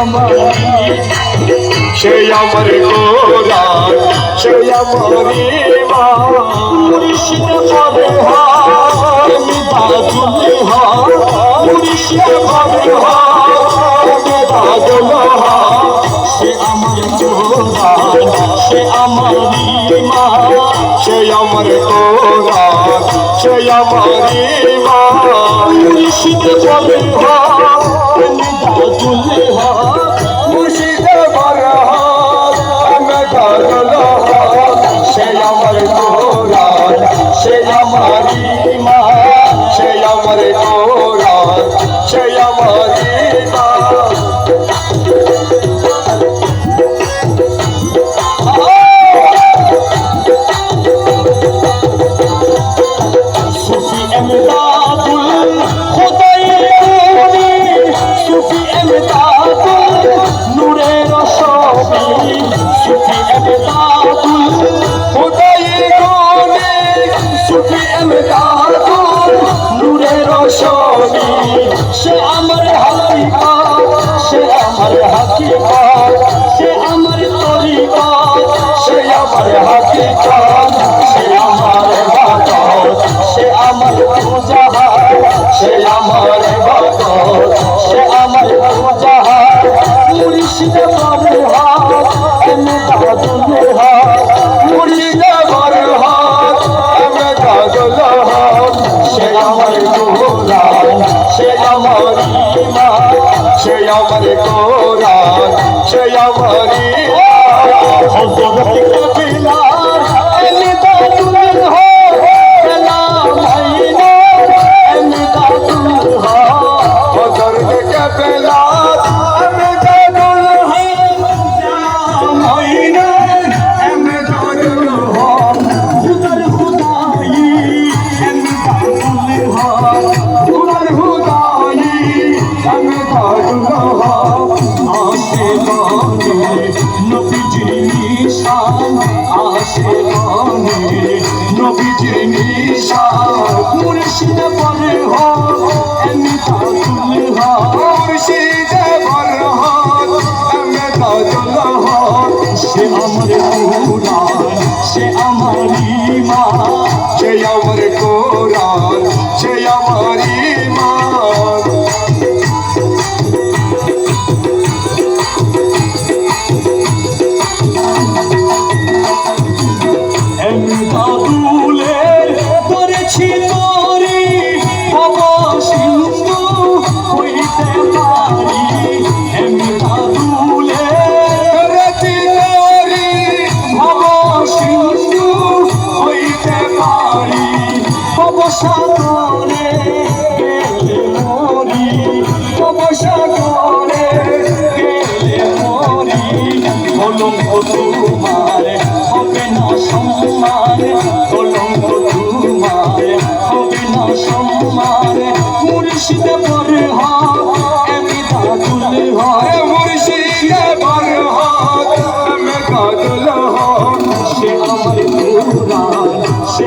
আমার সে আমার কোরআন সে আমার ইমান মুর্শিদ পরে আমি বাজুল মুর্শিদ পরে আমি বাজুল সে আমার কোরআন সে আমার ইমান সে আমার কোরআন সে আমার ইমান মুর্শিদ পরে আমি আমার কোরআন সে আমার ইমান সে আমার নূরের সবি সে আমার হালিকা সে আমার হাকিকা সে আমার তরিকা সে আমার হাকিকা সে আমার সে আমার পূজা সে আমার বাদত সে আমার সে আমার কোরআন সে আমার আসে নবীজির নিশা মুর্শিদ পরে মুর্শিদ পরে আমি দাদুল হয় মুর্শিদ বরহাত আমি কাজল সে আমার কোরআন সে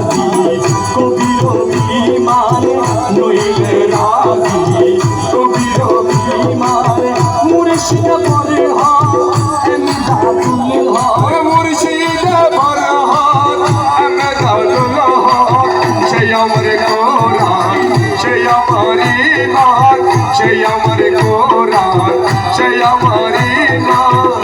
রাজি কবির বিমান নইলে রাজি কবির বিমান মুর্শিদ পরে আমি দাদুল হয় মুর্শিদ বরহাত আমি কাজল সে আমার কোরআন সে আমার ইমান